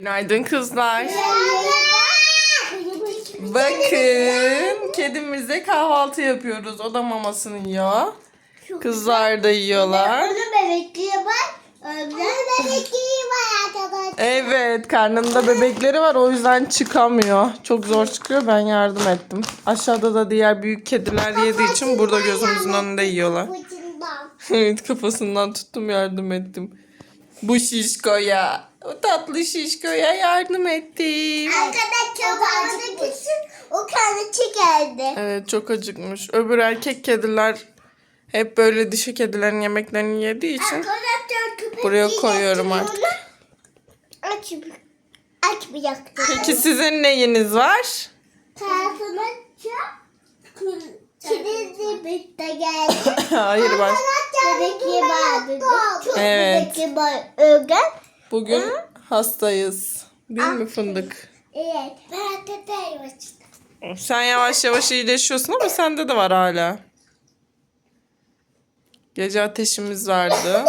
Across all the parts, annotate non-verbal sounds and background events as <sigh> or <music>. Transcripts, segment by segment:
Günaydın kızlar. Bakın kedimize kahvaltı yapıyoruz. O da mamasını yiyor. Kızlar da yiyorlar. Var. Öbürünün bebekliği var arkadaşlar. Evet karnında bebekleri var o yüzden çıkamıyor. Çok zor çıkıyor ben yardım ettim. Aşağıda da diğer büyük kediler yediği için burada gözümüzün önünde yiyorlar. <laughs> Evet kafasından tuttum yardım ettim. Bu şişkoya, o tatlı şişkoya yardım ettim. Arkadaşlar bazı gitsin o kendi çıkardı. Evet çok acıkmış. Öbür erkek kediler hep böyle dişi kedilerin yemeklerini yediği için Arkadaşlar köpek buraya koyuyorum artık. Aç, açmayacaktı. Peki sizin neyiniz var? Tarafına çok Kedi bitti geldi. <coughs> Hayır var. Bebekliği vardı. Çok Evet. bebekliği var. Bugün hastayız. Değil mi fındık? Evet. Ben de de Sen yavaş yavaş iyileşiyorsun ama sende de var hala. Gece ateşimiz vardı.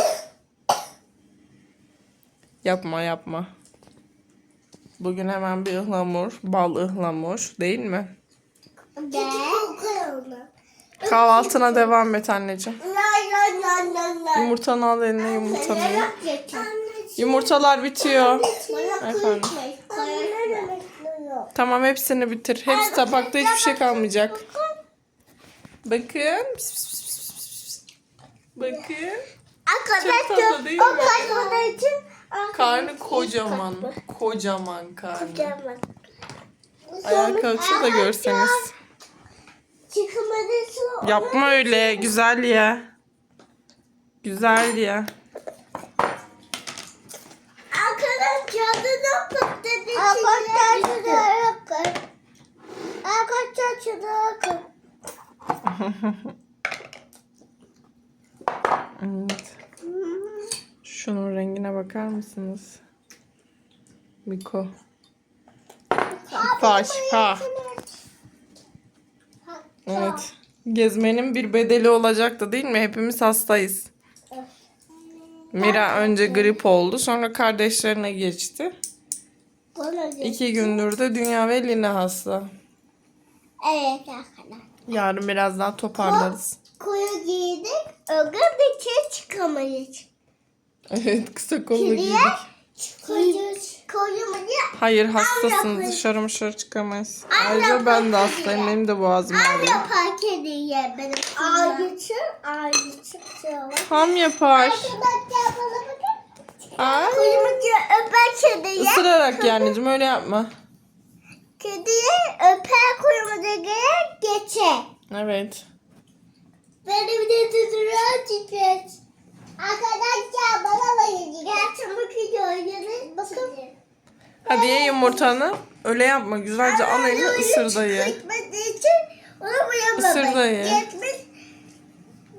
Yapma yapma. Bugün hemen bir ıhlamur, bal ıhlamur değil mi? Gel. Kahvaltına devam et anneciğim. La la la la la. Yumurtanı al eline yumurtanı. ye. Yumurtalar bitiyor. Efendim? Tamam hepsini bitir. Hepsi tabakta hiçbir şey kalmayacak. Bakın. Bakın. Çok tatlı değil mi? Karnı kocaman. Kocaman karnı. Ayağa kalksa da görseniz. Yapma öyle. Güzel ya. Güzel ya. Evet. Şunun rengine bakar mısınız? Miko. Şifa şifa. Evet. Gezmenin bir bedeli olacaktı değil mi? Hepimiz hastayız. Mira önce grip oldu. Sonra kardeşlerine geçti. İki gündür de Dünya ve Lina hasta. Evet arkadaşlar. Yarın biraz daha toparlarız. Koyu giydik. Ögün bir kez çıkamayız. Evet kısa kollu giydik. koyu, koyu mu diye Hayır hastasın dışarı dışarı çıkamayız. Ayrıca ben de hastayım. Benim de boğazım ağrıyor. yapar kediye benim ağrıçın var. Ham yapar. Arkadaşlar bana bakın. Öper kediye. ısırarak yani anneciğim öyle yapma. Kediye öper kuyumcu geçer. Evet. Benim de tutuyor çipet. Arkadaşlar bana bakın. Gerçi bakıyor. Bakın. Hadi ye yumurtanı. Öyle yapma. Güzelce al elini ısır da ye. Gitmediği için onu Isır da ye. Gitmiş.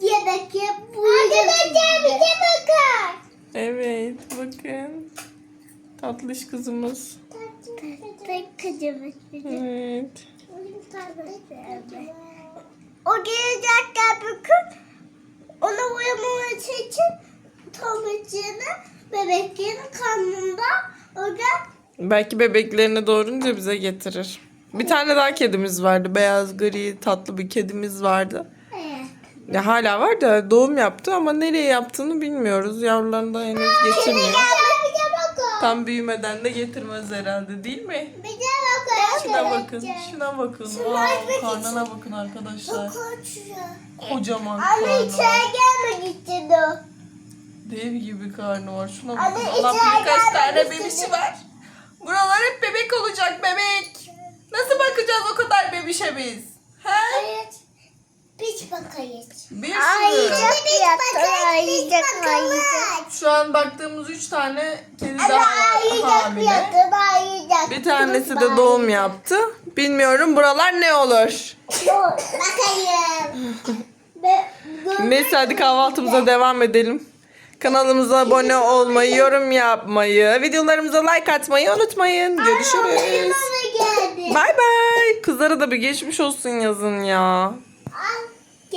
Yemek ye. Arkadaşlar bize bakar. Evet bakın. Tatlış kızımız. Tek kızımız. Evet. O gelecekler bugün onu uyumaması için tomacığını bebeklerin karnında o da Belki bebeklerini doğurunca bize getirir. Bir tane daha kedimiz vardı. Beyaz gri tatlı bir kedimiz vardı. evet. Ya hala var da doğum yaptı ama nereye yaptığını bilmiyoruz. Yavrularını da henüz getirmiyor. Bize bakın. Tam büyümeden de getirmez herhalde değil mi? Bize bakın. Şuna bakın. Şuna bakın. Wow, karnına bakın arkadaşlar. Kocaman Anne karnı var. içeri gelmek istedi o. Dev gibi karnı var. Şuna Anne, bakın. Allah içeri bilir kaç tane bebişi var. Buralar hep bebek olacak bebek. Nasıl bakacağız o kadar bebişe biz? He? Evet. Bakayız. Bir sürü. Ayıcık yattı. Ayıcık ayıcık. Şu an baktığımız üç tane kedi daha hamile. Ayıcık. Bir tanesi de doğum yaptı. Bilmiyorum buralar ne olur. Bakayım. <laughs> Neyse hadi kahvaltımıza devam edelim. Kanalımıza abone olmayı, yorum yapmayı, videolarımıza like atmayı unutmayın. Görüşürüz. Bay bay. Kızlara da bir geçmiş olsun yazın ya.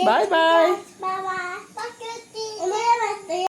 Bye bye. Bye bye.